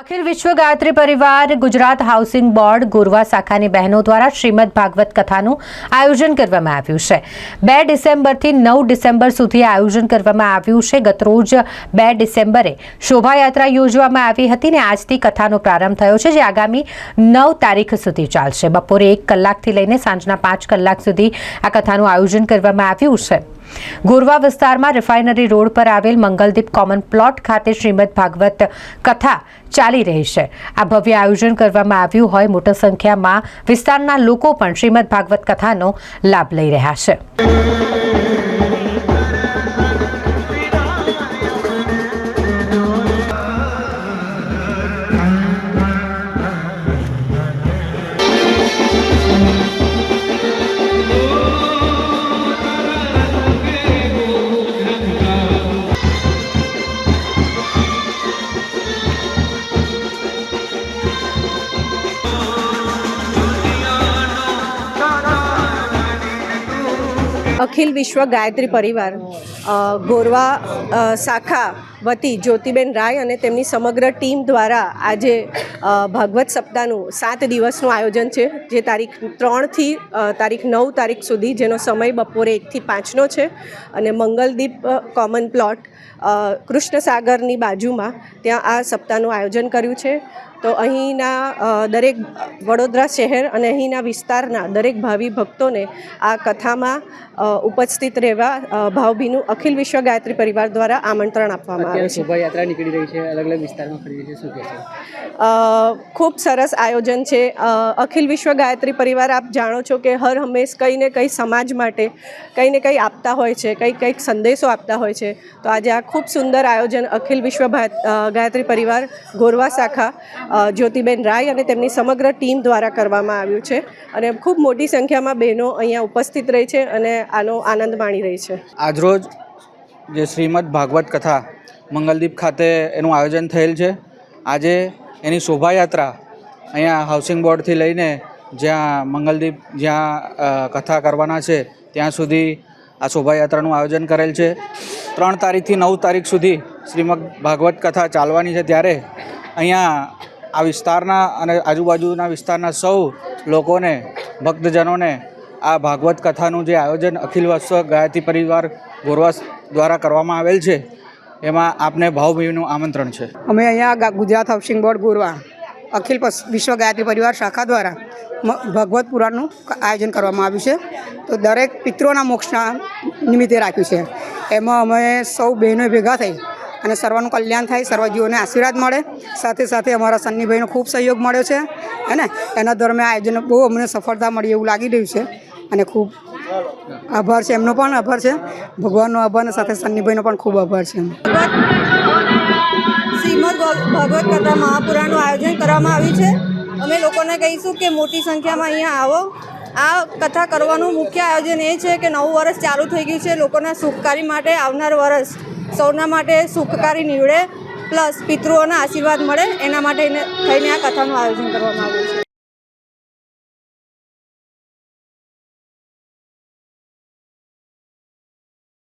અખિલ વિશ્વ ગાયત્રી પરિવાર, Gujarat housing board, Gorwa શાખાની બહેનો દ્વારા શ્રીમદ ભાગવત કથાનું આયોજન કરવામાં આવ્યું છે. બે ડિસેમ્બરથી નવ ડિસેમ્બર સુધી આયોજન કરવામાં આવ્યું છે. ગતરોજ બે ડિસેમ્બરે શોભાયાત્રા યોજવામાં આવી હતી ને આજથી કથાનો પ્રારંભ થયો છે, જે આગામી નવ તારીખ સુધી ચાલશે. બપોરે એક કલાકથી લઈને સાંજના પાંચ કલાક સુધી આ કથાનું આયોજન કરવામાં આવ્યું છે. ગોરવા વિસ્તારમાં રિફાઇનરી રોડ પર આવેલ મંગલદીપ કોમન પ્લોટ ખાતે શ્રીમદ ભાગવત કથા ચાલી રહી છે. આ ભવ્ય આયોજન કરવામાં આવ્યું હોય મોટા સંખ્યામાં વિસ્તારના લોકો પણ શ્રીમદ ભાગવત કથાનો લાભ લઈ રહ્યા છે. અખિલ વિશ્વ ગાયત્રી પરિવાર ગોરવા શાખા વતી જ્યોતિબેન રાય અને તેમની સમગ્ર ટીમ દ્વારા આજે ભાગવત સપ્તાહનું સાત દિવસનું આયોજન છે, જે તારીખ ત્રણથી તારીખ નવ તારીખ સુધી જેનો સમય બપોરે એકથી પાંચનો છે અને મંગલદીપ કોમન પ્લોટ કૃષ્ણસાગરની બાજુમાં ત્યાં આ સપ્તાહનું આયોજન કર્યું છે. તો અહીંના દરેક વડોદરા શહેર અને અહીંના વિસ્તારના દરેક ભાવિ ભક્તોને આ કથામાં ઉપસ્થિત રહેવા ભાવભીનું અખિલ વિશ્વ ગાયત્રી પરિવાર દ્વારા આમંત્રણ આપવામાં આવે છે. શોભાયાત્રા નીકળી રહી છે અલગ અલગ વિસ્તારમાં ફરી રહી છે શું કહે છે? ખૂબ સરસ આયોજન છે. અખિલ વિશ્વ ગાયત્રી પરિવાર આપ જાણો છો કે હર હંમેશ કંઈ ને કંઈ સમાજ માટે કંઈ ને કંઈ આપતા હોય છે કંઈક કંઈક સંદેશો આપતા હોય છે. તો આજે આ ખૂબ સુંદર આયોજન અખિલ વિશ્વ ગાયત્રી પરિવાર ગોરવા શાખા જ્યોતિબેન રાય અને તેમની સમગ્ર ટીમ દ્વારા કરવામાં આવ્યું છે. અને ખૂબ મોટી સંખ્યામાં બહેનો અહીંયા ઉપસ્થિત રહી છે અને આનો આનંદ માણી રહી છે. આજરોજ જે શ્રીમદ ભાગવત કથા મંગલદીપ ખાતે એનું આયોજન થયેલ છે. આજે એની શોભાયાત્રા અહીંયા હાઉસિંગ બોર્ડથી લઈને જ્યાં મંગલદીપ જ્યાં કથા કરવાના છે, ત્યાં સુધી આ શોભાયાત્રાનું આયોજન કરેલ છે. ત્રણ તારીખથી નવ તારીખ સુધી શ્રીમદ ભાગવત કથા ચાલવાની છે ત્યારે અહીંયા આ વિસ્તારના અને આજુબાજુના વિસ્તારના સૌ લોકોને, ભક્તજનોને આ ભાગવત કથાનું જે આયોજન અખિલ વિશ્વ ગાયત્રી પરિવાર ગોરવાસ દ્વારા કરવામાં આવેલ છે, એમાં આપને ભાવભીનું આમંત્રણ છે. અમે અહીંયા ગુજરાત હાઉસિંગ બોર્ડ ગોરવા, અખિલ વિશ્વ ગાયત્રી પરિવાર શાખા દ્વારા ભગવત પુરાણનું આયોજન કરવામાં આવ્યું છે. તો દરેક પિત્રોના મોક્ષના નિમિત્તે રાખ્યું છે. એમાં અમે સૌ બહેનો ભેગા થઈ અને સર્વનું કલ્યાણ થાય, સર્વજીવોને આશીર્વાદ મળે. સાથે સાથે અમારા સન્નીભાઈનો ખૂબ સહયોગ મળ્યો છે, હે ને? એના દરમિયાન આયોજન બહુ અમને સફળતા મળી એવું લાગી રહ્યું છે. અને ખૂબ આભાર છે. એમનો પણ આભાર છે. ભગવાનનો આભાર અને સાથે સન્નીભાઈનો પણ ખૂબ આભાર છે. શ્રીમદ ભગ- ભગવત કથા મહાપુરાણનું આયોજન કરવામાં આવ્યું છે. અમે લોકોને કહીશું કે મોટી સંખ્યામાં અહીંયા આવો. આ કથા કરવાનું મુખ્ય આયોજન એ છે કે નવું વર્ષ ચાલુ થઈ ગયું છે. લોકોના સુખકારી માટે આવનાર વર્ષ સૌના માટે સુખકારી નીવડે. પ્લસ પિતૃઓના આશીર્વાદ મળે. એના માટે થઈને આ કથાનું આયોજન કરવામાં આવ્યું છે.